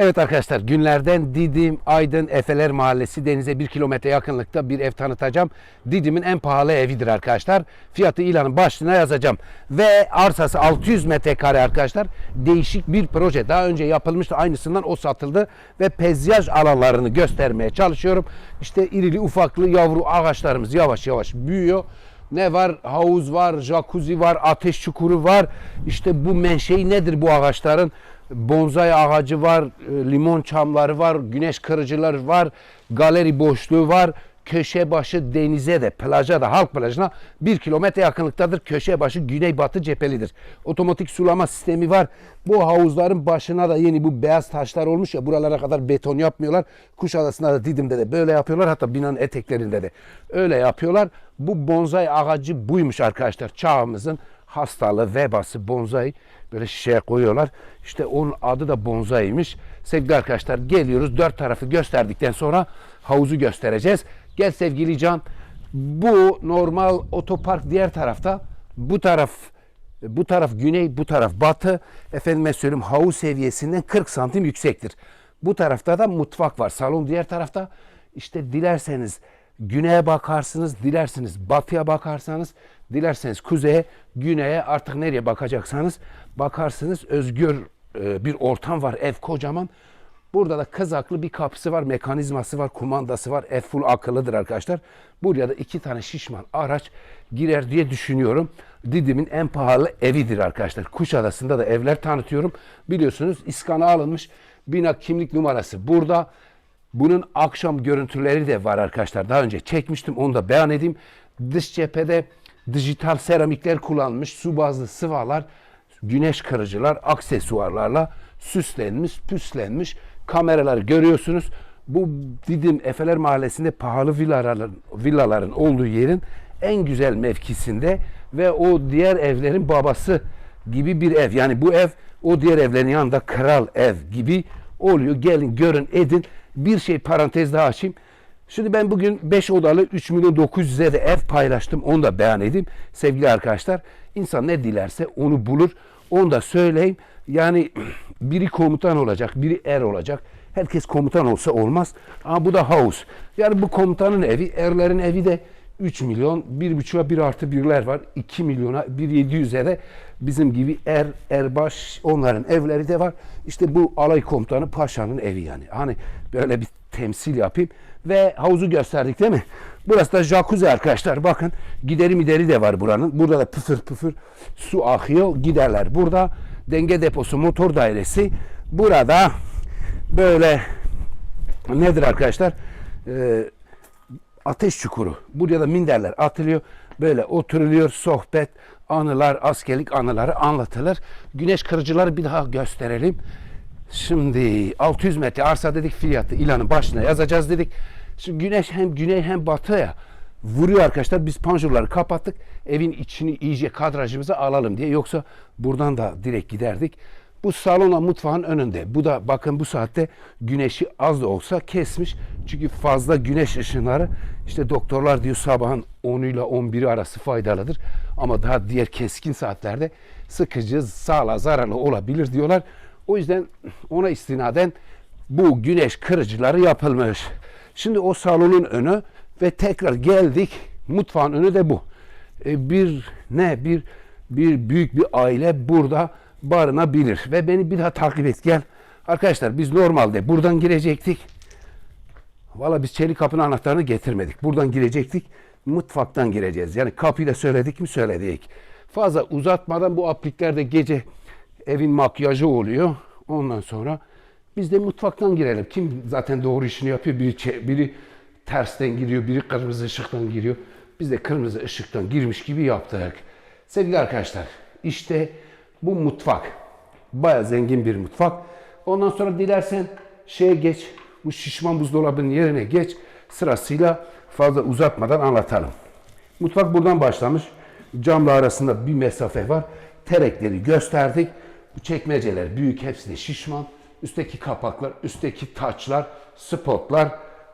Evet arkadaşlar günlerden Didim, Aydın, Efeler Mahallesi denize bir kilometre yakınlıkta bir ev tanıtacağım. Didim'in en pahalı evidir arkadaşlar. Fiyatı ilanın başlığına yazacağım. Ve arsası 600 metrekare arkadaşlar. Değişik bir proje. Daha önce yapılmıştı aynısından o satıldı. Ve pezyaj alanlarını göstermeye çalışıyorum. İşte irili ufaklı yavru ağaçlarımız yavaş yavaş büyüyor. Ne var? Havuz var, jacuzzi var, ateş çukuru var. İşte bu menşei nedir bu ağaçların? Bonsai ağacı var, e, limon çamları var, güneş kırıcılar var, galeri boşluğu var. Köşe başı denize de, plaja da, halk plajına bir kilometre yakınlıktadır. Köşe başı güneybatı cephelidir. Otomatik sulama sistemi var. Bu havuzların başına da yeni bu beyaz taşlar olmuş ya buralara kadar beton yapmıyorlar. Kuşadası'nda da Didim'de de böyle yapıyorlar. Hatta binanın eteklerinde de öyle yapıyorlar. Bu bonsai ağacı buymuş arkadaşlar. Çağımızın hastalığı, vebası bonsai böyle şişeye koyuyorlar. İşte onun adı da bonsai'ymiş. Sevgili arkadaşlar geliyoruz. Dört tarafı gösterdikten sonra havuzu göstereceğiz. Gel sevgili Can. Bu normal otopark diğer tarafta. Bu taraf bu taraf güney, bu taraf batı. Efendime söyleyeyim havuz seviyesinden 40 santim yüksektir. Bu tarafta da mutfak var. Salon diğer tarafta. İşte dilerseniz güneye bakarsınız, dilerseniz batıya bakarsanız, dilerseniz kuzeye, güneye artık nereye bakacaksanız bakarsınız. Özgür e, bir ortam var. Ev kocaman. Burada da kızaklı bir kapısı var, mekanizması var, kumandası var. Ev full akıllıdır arkadaşlar. Buraya da iki tane şişman araç girer diye düşünüyorum. Didim'in en pahalı evidir arkadaşlar. Kuşadası'nda da evler tanıtıyorum. Biliyorsunuz iskana alınmış. Bina kimlik numarası burada. Bunun akşam görüntüleri de var arkadaşlar. Daha önce çekmiştim onu da beyan edeyim. Dış cephede dijital seramikler kullanmış. Su bazlı sıvalar, güneş kırıcılar, aksesuarlarla süslenmiş, püslenmiş kameralar görüyorsunuz. Bu Didim Efeler Mahallesi'nde pahalı villaların, villaların olduğu yerin en güzel mevkisinde ve o diğer evlerin babası gibi bir ev. Yani bu ev o diğer evlerin yanında kral ev gibi oluyor. Gelin görün edin. Bir şey parantez daha açayım. Şimdi ben bugün 5 odalı 3 milyon 900'e de ev paylaştım. Onu da beyan edeyim. Sevgili arkadaşlar insan ne dilerse onu bulur. Onu da söyleyeyim. Yani biri komutan olacak, biri er olacak. Herkes komutan olsa olmaz. Ama bu da havuz. Yani bu komutanın evi, erlerin evi de 3 milyon, 1,5'a 1 artı birler var. 2 milyona, 1,700'e de bizim gibi er, erbaş onların evleri de var. İşte bu alay komutanı paşanın evi yani. Hani böyle bir temsil yapayım. Ve havuzu gösterdik değil mi? Burası da jacuzzi arkadaşlar. Bakın gideri mideri de var buranın. Burada da püfür püfür su akıyor. Giderler burada. Denge deposu motor dairesi. Burada böyle nedir arkadaşlar? Ee, ateş çukuru. Buraya da minderler atılıyor. Böyle oturuluyor, sohbet, anılar, askerlik anıları anlatılır. Güneş kırıcıları bir daha gösterelim. Şimdi 600 metre arsa dedik fiyatı ilanın başına yazacağız dedik. Şimdi güneş hem güney hem batı ya vuruyor arkadaşlar. Biz panjurları kapattık. Evin içini iyice kadrajımıza alalım diye. Yoksa buradan da direkt giderdik. Bu salonla mutfağın önünde. Bu da bakın bu saatte güneşi az da olsa kesmiş. Çünkü fazla güneş ışınları işte doktorlar diyor sabahın 10 ile 11 arası faydalıdır. Ama daha diğer keskin saatlerde sıkıcı, sağlığa zararlı olabilir diyorlar. O yüzden ona istinaden bu güneş kırıcıları yapılmış. Şimdi o salonun önü ve tekrar geldik. Mutfağın önü de bu. E, bir ne bir bir büyük bir aile burada barınabilir ve beni bir daha takip et gel. Arkadaşlar biz normalde buradan girecektik. Valla biz çelik kapının anahtarını getirmedik. Buradan girecektik. Mutfaktan gireceğiz. Yani kapıyı da söyledik mi söyledik. Fazla uzatmadan bu apliklerde gece evin makyajı oluyor. Ondan sonra biz de mutfaktan girelim. Kim zaten doğru işini yapıyor? Biri, biri tersten giriyor, biri kırmızı ışıktan giriyor. Biz de kırmızı ışıktan girmiş gibi yaptık. Sevgili arkadaşlar, işte bu mutfak. Baya zengin bir mutfak. Ondan sonra dilersen şeye geç, bu şişman buzdolabının yerine geç. Sırasıyla fazla uzatmadan anlatalım. Mutfak buradan başlamış. Camla arasında bir mesafe var. Terekleri gösterdik. Bu çekmeceler büyük, hepsi de şişman. Üstteki kapaklar, üstteki taçlar, spotlar,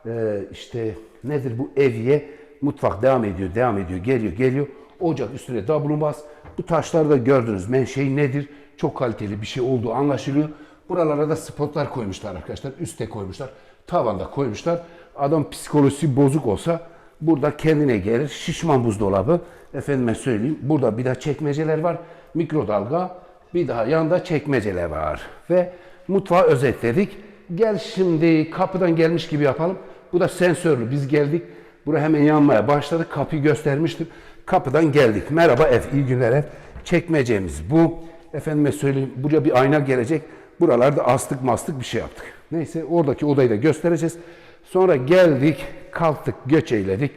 e, işte nedir bu evye? Mutfak devam ediyor, devam ediyor, geliyor, geliyor. Ocak üstüne dablumbaz. Bu taşları da gördünüz. Menşei nedir? Çok kaliteli bir şey olduğu anlaşılıyor. Buralara da spotlar koymuşlar arkadaşlar. Üste koymuşlar. Tavanda koymuşlar. Adam psikolojisi bozuk olsa burada kendine gelir. Şişman buzdolabı. Efendime söyleyeyim. Burada bir daha çekmeceler var. Mikrodalga. Bir daha yanda çekmeceler var. Ve mutfağı özetledik. Gel şimdi kapıdan gelmiş gibi yapalım. Bu da sensörlü. Biz geldik. Bura hemen yanmaya başladı. Kapıyı göstermiştim. Kapıdan geldik. Merhaba ev, iyi günler ev. Çekmecemiz bu. Efendime söyleyeyim buraya bir ayna gelecek. Buralarda astık mastık bir şey yaptık. Neyse oradaki odayı da göstereceğiz. Sonra geldik, kalktık, göç eyledik.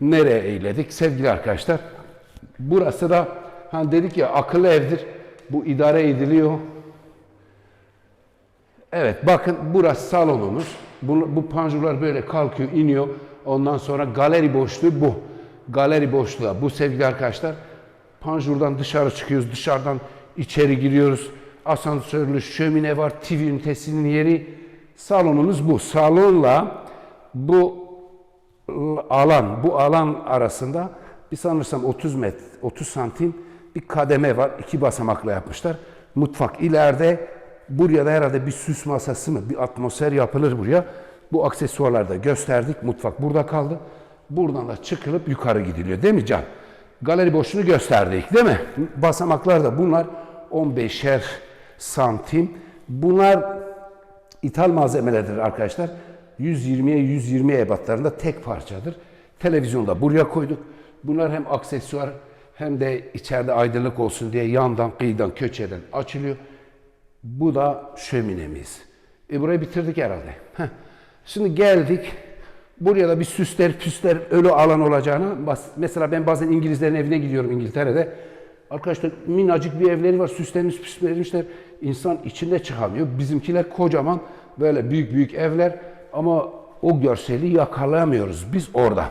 Nereye eyledik? Sevgili arkadaşlar, burası da hani dedik ya akıllı evdir. Bu idare ediliyor. Evet bakın burası salonumuz. Bu, bu panjurlar böyle kalkıyor, iniyor. Ondan sonra galeri boşluğu bu. Galeri boşluğu bu sevgili arkadaşlar. Panjurdan dışarı çıkıyoruz, dışarıdan içeri giriyoruz. Asansörlü şömine var, TV ünitesinin yeri. Salonumuz bu. Salonla bu alan, bu alan arasında bir sanırsam 30 met, 30 santim bir kademe var. İki basamakla yapmışlar. Mutfak ileride. Buraya da herhalde bir süs masası mı, bir atmosfer yapılır buraya. Bu aksesuarları da gösterdik. Mutfak burada kaldı. Buradan da çıkılıp yukarı gidiliyor değil mi Can? Galeri boşluğunu gösterdik değil mi? Basamaklar da bunlar 15'er santim. Bunlar ithal malzemelerdir arkadaşlar. 120'ye 120 ebatlarında tek parçadır. Televizyonda buraya koyduk. Bunlar hem aksesuar hem de içeride aydınlık olsun diye yandan, kıyıdan, köçeden açılıyor. Bu da şöminemiz. E burayı bitirdik herhalde. Heh. Şimdi geldik. Buraya da bir süsler püsler ölü alan olacağını. Mesela ben bazen İngilizlerin evine gidiyorum İngiltere'de. Arkadaşlar minnacık bir evleri var. Süslenmiş püslenmişler. İnsan içinde çıkamıyor. Bizimkiler kocaman böyle büyük büyük evler. Ama o görseli yakalayamıyoruz biz orada.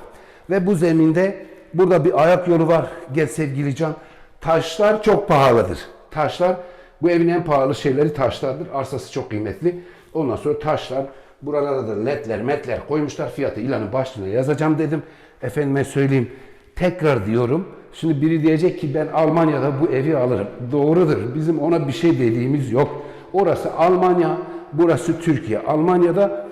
Ve bu zeminde burada bir ayak yolu var. Gel sevgili Can. Taşlar çok pahalıdır. Taşlar bu evin en pahalı şeyleri taşlardır. Arsası çok kıymetli. Ondan sonra taşlar, buralara da ledler, metler koymuşlar. Fiyatı ilanın başlığına yazacağım dedim. Efendime söyleyeyim. Tekrar diyorum. Şimdi biri diyecek ki ben Almanya'da bu evi alırım. Doğrudur. Bizim ona bir şey dediğimiz yok. Orası Almanya, burası Türkiye. Almanya'da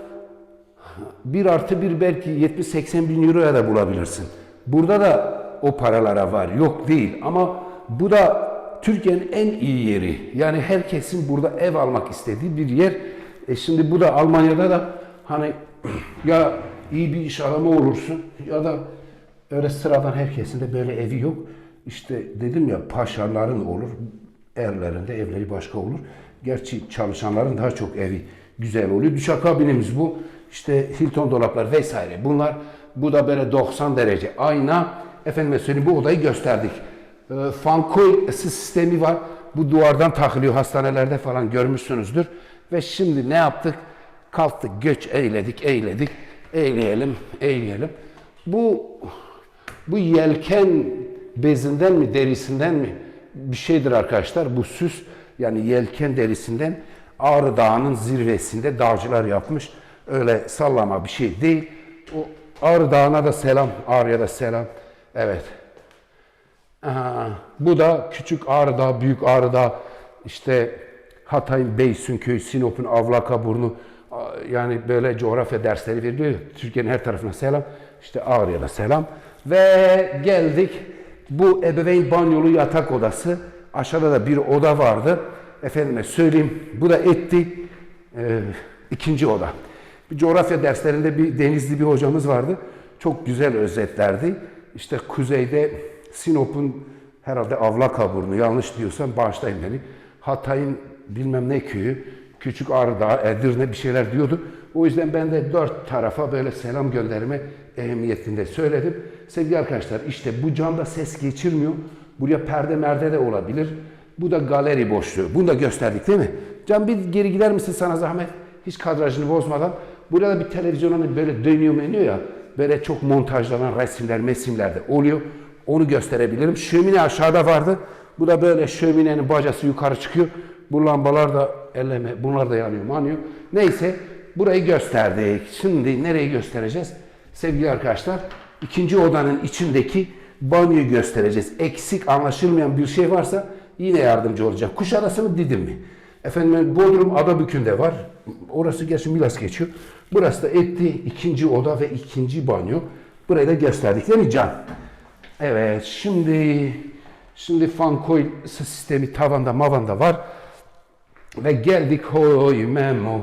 bir artı bir belki 70-80 bin euroya da bulabilirsin. Burada da o paralara var. Yok değil. Ama bu da Türkiye'nin en iyi yeri. Yani herkesin burada ev almak istediği bir yer. E şimdi bu da Almanya'da da hani ya iyi bir iş adamı olursun ya da öyle sıradan herkesin de böyle evi yok. İşte dedim ya paşaların olur. Erlerinde evleri başka olur. Gerçi çalışanların daha çok evi güzel oluyor. Düşak kabinimiz bu. İşte Hilton dolaplar vesaire. Bunlar bu da böyle 90 derece ayna. Efendime söyleyeyim bu odayı gösterdik. E, Fankoy ısı sistemi var. Bu duvardan takılıyor hastanelerde falan görmüşsünüzdür. Ve şimdi ne yaptık? Kalktık, göç eyledik, eyledik. Eyleyelim, eyleyelim. Bu bu yelken bezinden mi, derisinden mi bir şeydir arkadaşlar. Bu süs yani yelken derisinden Ağrı Dağı'nın zirvesinde dağcılar yapmış. Öyle sallama bir şey değil. O Ağrı Dağı'na da selam, Ağrı'ya da selam. Evet. Aha, bu da küçük Ağrı Dağı, büyük Ağrı Dağı, işte Hatay'ın Beysunköy, Sinop'un Avlakaburnu, yani böyle coğrafya dersleri veriliyor. Türkiye'nin her tarafına selam. İşte Ağrı'ya da selam. Ve geldik. Bu ebeveyn banyolu yatak odası. Aşağıda da bir oda vardı. Efendime söyleyeyim. Bu da etti. Ee, ikinci oda. Bir coğrafya derslerinde bir denizli bir hocamız vardı. Çok güzel özetlerdi. İşte kuzeyde Sinop'un herhalde Avlakaburnu yanlış diyorsam bağışlayın beni. Hatay'ın bilmem ne köyü, Küçük Ağrıdağ, Edirne bir şeyler diyordu. O yüzden ben de dört tarafa böyle selam gönderme ehemmiyetinde söyledim. Sevgili arkadaşlar işte bu camda ses geçirmiyor. Buraya perde merde de olabilir. Bu da galeri boşluğu. Bunu da gösterdik değil mi? Can bir geri gider misin sana zahmet? Hiç kadrajını bozmadan. Burada bir televizyonun böyle dönüyor menüyor ya. Böyle çok montajlanan resimler, mesimler de oluyor. Onu gösterebilirim. Şömine aşağıda vardı. Bu da böyle şöminenin bacası yukarı çıkıyor. Bu lambalar da elleme, bunlar da yanıyor, manıyor. Neyse burayı gösterdik. Şimdi nereyi göstereceğiz? Sevgili arkadaşlar, ikinci odanın içindeki banyoyu göstereceğiz. Eksik anlaşılmayan bir şey varsa yine yardımcı olacağım. Kuşadası mı Didim mi? Efendim Bodrum Adabükü'nde var. Orası gerçi Milas geçiyor. Burası da etti ikinci oda ve ikinci banyo. Burayı da gösterdik değil mi Can? Evet şimdi şimdi fan coil sistemi tavanda mavanda var. Ve geldik hoy memo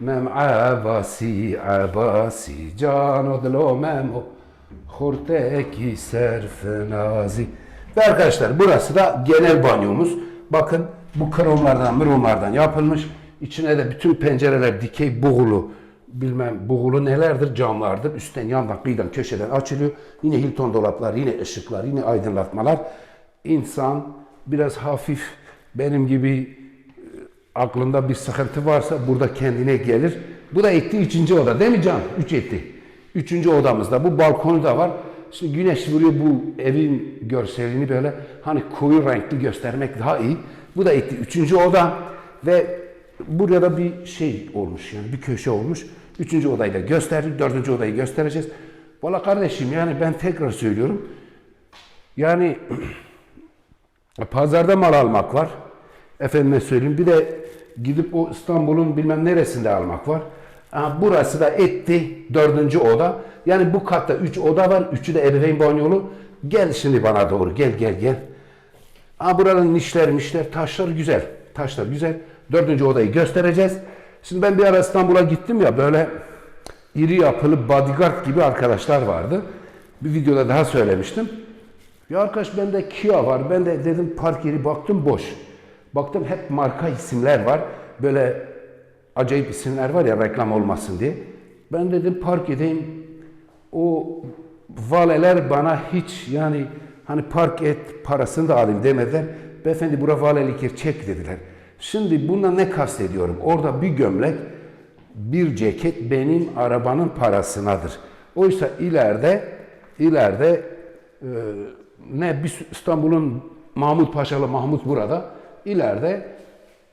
mem abasi abasi can odlo memo horteki serfenazi ve arkadaşlar burası da genel banyomuz. Bakın bu kromlardan mıromlardan yapılmış. İçine de bütün pencereler dikey buğulu bilmem buğulu nelerdir camlardır. Üstten yandan kıyıdan köşeden açılıyor. Yine Hilton dolaplar yine ışıklar yine aydınlatmalar. İnsan biraz hafif benim gibi aklında bir sıkıntı varsa burada kendine gelir. Bu da etti üçüncü oda değil mi Can? Üç etti. Üçüncü odamızda. Bu balkonu da var. Şimdi güneş vuruyor bu evin görselini böyle hani koyu renkli göstermek daha iyi. Bu da etti üçüncü oda ve buraya da bir şey olmuş yani bir köşe olmuş. Üçüncü odayı da gösterdik. Dördüncü odayı göstereceğiz. Valla kardeşim yani ben tekrar söylüyorum. Yani pazarda mal almak var. Efendime söyleyeyim. Bir de gidip o İstanbul'un bilmem neresinde almak var. Burası da etti dördüncü oda. Yani bu katta üç oda var. Üçü de ebeveyn banyolu. Gel şimdi bana doğru. Gel gel gel. Ha, buranın nişler mişler taşlar güzel. Taşlar güzel. Dördüncü odayı göstereceğiz. Şimdi ben bir ara İstanbul'a gittim ya böyle iri yapılı bodyguard gibi arkadaşlar vardı. Bir videoda daha söylemiştim. Ya arkadaş bende Kia var. Ben de dedim park yeri baktım boş. Baktım hep marka isimler var. Böyle acayip isimler var ya reklam olmasın diye. Ben dedim park edeyim. O valeler bana hiç yani hani park et parasını da alayım demediler. Beyefendi bura valelik çek dediler. Şimdi bundan ne kastediyorum? Orada bir gömlek, bir ceket benim arabanın parasınadır. Oysa ileride ileride e, ne İstanbul'un Mahmut Paşalı Mahmut burada ileride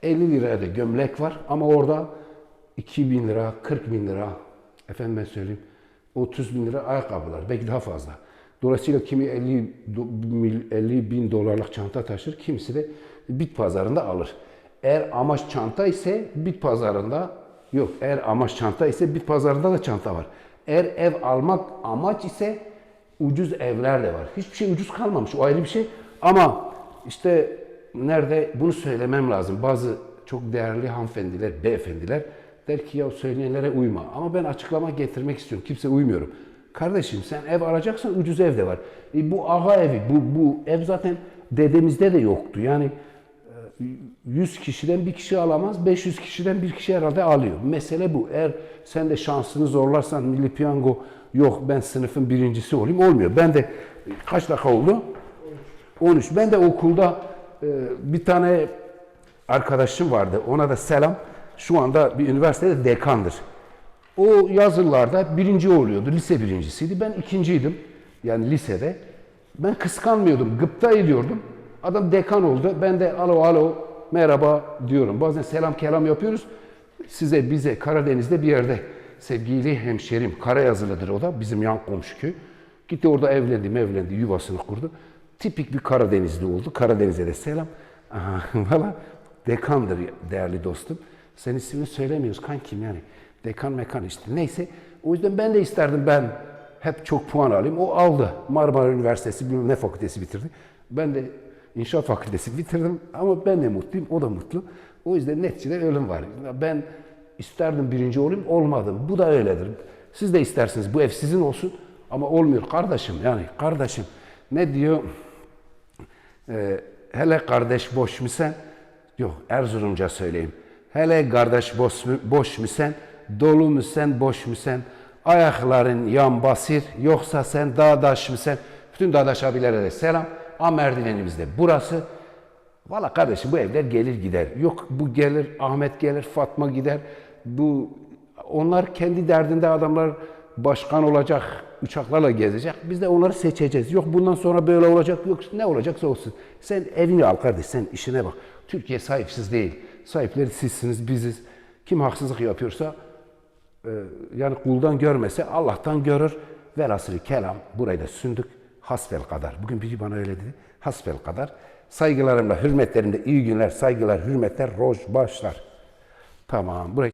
50 liraya da gömlek var ama orada 2000 lira, 40 bin lira efendime söyleyeyim 30 bin lira ayakkabılar belki daha fazla. Dolayısıyla kimi 50, do- mil- 50 bin dolarlık çanta taşır, kimisi de bit pazarında alır. Eğer amaç çanta ise bit pazarında yok. Eğer amaç çanta ise bit pazarında da çanta var. Eğer ev almak amaç ise ucuz evler de var. Hiçbir şey ucuz kalmamış. O ayrı bir şey. Ama işte nerede bunu söylemem lazım. Bazı çok değerli hanımefendiler, beyefendiler der ki ya söyleyenlere uyma. Ama ben açıklama getirmek istiyorum. Kimse uymuyorum. Kardeşim sen ev alacaksan ucuz ev de var. E bu ağa evi, bu, bu ev zaten dedemizde de yoktu. Yani 100 kişiden bir kişi alamaz, 500 kişiden bir kişi herhalde alıyor. Mesele bu. Eğer sen de şansını zorlarsan milli piyango yok ben sınıfın birincisi olayım olmuyor. Ben de kaç dakika oldu? 13. Ben de okulda e, bir tane arkadaşım vardı. Ona da selam. Şu anda bir üniversitede dekandır. O yazılarda birinci oluyordu. Lise birincisiydi. Ben ikinciydim. Yani lisede. Ben kıskanmıyordum. Gıpta ediyordum. Adam dekan oldu. Ben de alo alo merhaba diyorum. Bazen selam kelam yapıyoruz. Size bize Karadeniz'de bir yerde sevgili hemşerim Karayazılı'dır o da bizim yan komşu köy. Gitti orada evlendi evlendi yuvasını kurdu. Tipik bir Karadenizli oldu. Karadeniz'e de selam. Valla dekandır değerli dostum. Sen ismini söylemiyoruz kankim yani. Dekan mekan işte. Neyse o yüzden ben de isterdim ben hep çok puan alayım. O aldı. Marmara Üniversitesi bilmem ne fakültesi bitirdi. Ben de inşaat fakültesi bitirdim ama ben de mutluyum. O da mutlu. O yüzden neticede ölüm var. Ben isterdim birinci olayım olmadım. Bu da öyledir. Siz de istersiniz bu ev sizin olsun ama olmuyor kardeşim yani kardeşim ne diyor ee, hele kardeş boş mu sen? Yok Erzurumca söyleyeyim. Hele kardeş boş mu, boş mu sen? Dolu mu sen, boş mu sen? Ayakların yan basir, yoksa sen dağdaş mı sen? Bütün dağdaş abilere de selam. A merdivenimiz de burası. Valla kardeşim bu evler gelir gider. Yok bu gelir, Ahmet gelir, Fatma gider. Bu onlar kendi derdinde adamlar başkan olacak, uçaklarla gezecek. Biz de onları seçeceğiz. Yok bundan sonra böyle olacak, yok ne olacaksa olsun. Sen evini al kardeş, sen işine bak. Türkiye sahipsiz değil. Sahipleri sizsiniz, biziz. Kim haksızlık yapıyorsa e, yani kuldan görmese Allah'tan görür. Velhasılı kelam burayı da sündük. Hasbel kadar. Bugün biri bana öyle dedi. Hasbel kadar. Saygılarımla, hürmetlerimle iyi günler, saygılar, hürmetler, roj başlar. Tamam. Buraya